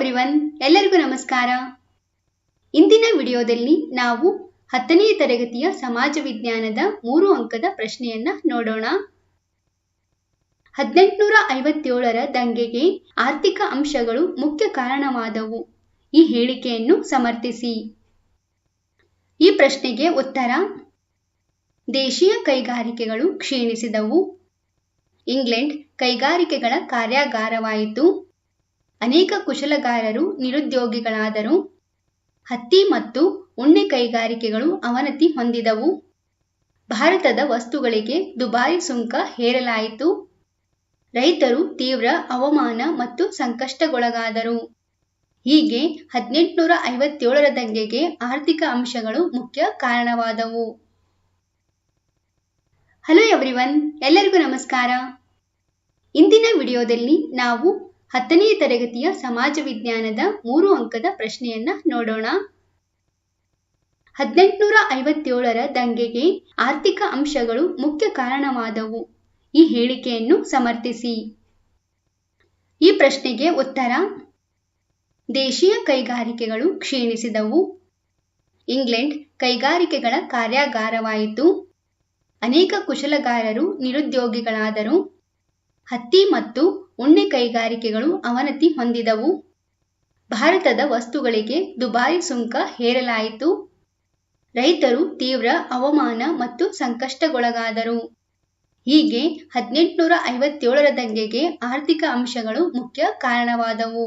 Everyone ಎಲ್ಲರಿಗೂ ನಮಸ್ಕಾರ. ಇಂದಿನ ವಿಡಿಯೋದಲ್ಲಿ ನಾವು ಹತ್ತನೇ ತರಗತಿಯ ಸಮಾಜ ವಿಜ್ಞಾನದ ಮೂರು ಅಂಕದ ಪ್ರಶ್ನೆಯನ್ನ ನೋಡೋಣ. ಹದಿನೆಂಟುನೂರ ಐವತ್ತೇಳರ ದಂಗೆಗೆ ಆರ್ಥಿಕ ಅಂಶಗಳು ಮುಖ್ಯ ಕಾರಣವಾದವು. ಈ ಹೇಳಿಕೆಯನ್ನು ಸಮರ್ಥಿಸಿ. ಈ ಪ್ರಶ್ನೆಗೆ ಉತ್ತರ, ದೇಶೀಯ ಕೈಗಾರಿಕೆಗಳು ಕ್ಷೀಣಿಸಿದವು. ಇಂಗ್ಲೆಂಡ್ ಕೈಗಾರಿಕೆಗಳ ಕಾರ್ಯಾಗಾರವಾಯಿತು. ಅನೇಕ ಕುಶಲಗಾರರು, ನಿರುದ್ಯೋಗಿಗಳಾದರು ಹತ್ತಿ ಮತ್ತು ಉಣ್ಣೆ ಕೈಗಾರಿಕೆಗಳು ಅವನತಿ ಹೊಂದಿದವು. ಭಾರತದ ವಸ್ತುಗಳಿಗೆ ದುಬಾರಿ ಸುಂಕ ಹೇರಲಾಯಿತು. ರೈತರು ತೀವ್ರ ಅವಮಾನ ಮತ್ತು ಸಂಕಷ್ಟಗೊಳಗಾದರು ಹೀಗೆ ಹದಿನೆಂಟುನೂರ ಐವತ್ತೇಳರ ದಂಗೆಗೆ ಆರ್ಥಿಕ ಅಂಶಗಳು ಮುಖ್ಯ ಕಾರಣವಾದವು. ಹಲೋ ಎವ್ರಿವನ್ ಎಲ್ಲರಿಗೂ ನಮಸ್ಕಾರ. ಇಂದಿನ ವಿಡಿಯೋದಲ್ಲಿ ನಾವು ಹತ್ತನೇ ತರಗತಿಯ ಸಮಾಜ ವಿಜ್ಞಾನದ ಮೂರು ಅಂಕದ ಪ್ರಶ್ನೆಯನ್ನ ನೋಡೋಣ. ಹದಿನೆಂಟುನೂರ ಐವತ್ತೇಳರ ದಂಗೆಗೆ ಆರ್ಥಿಕ ಅಂಶಗಳು ಮುಖ್ಯ ಕಾರಣವಾದವು. ಈ ಹೇಳಿಕೆಯನ್ನು ಸಮರ್ಥಿಸಿ. ಈ ಪ್ರಶ್ನೆಗೆ ಉತ್ತರ. ದೇಶೀಯ ಕೈಗಾರಿಕೆಗಳು ಕ್ಷೀಣಿಸಿದವು. ಇಂಗ್ಲೆಂಡ್ ಕೈಗಾರಿಕೆಗಳ ಕಾರ್ಯಾಗಾರವಾಯಿತು. ಅನೇಕ ಕುಶಲಗಾರರು ನಿರುದ್ಯೋಗಿಗಳಾದರು. ಹತ್ತಿ ಮತ್ತು ಉಣ್ಣೆ ಕೈಗಾರಿಕೆಗಳು ಅವನತಿ ಹೊಂದಿದವು. ಭಾರತದ ವಸ್ತುಗಳಿಗೆ ದುಬಾರಿ ಸುಂಕ ಹೇರಲಾಯಿತು. ರೈತರು ತೀವ್ರ ಅವಮಾನ ಮತ್ತು ಸಂಕಷ್ಟಗೊಳಗಾದರು ಹೀಗೆ ಹದಿನೆಂಟುನೂರ ಐವತ್ತೇಳರ ದಂಗೆಗೆ ಆರ್ಥಿಕ ಅಂಶಗಳು ಮುಖ್ಯ ಕಾರಣವಾದವು.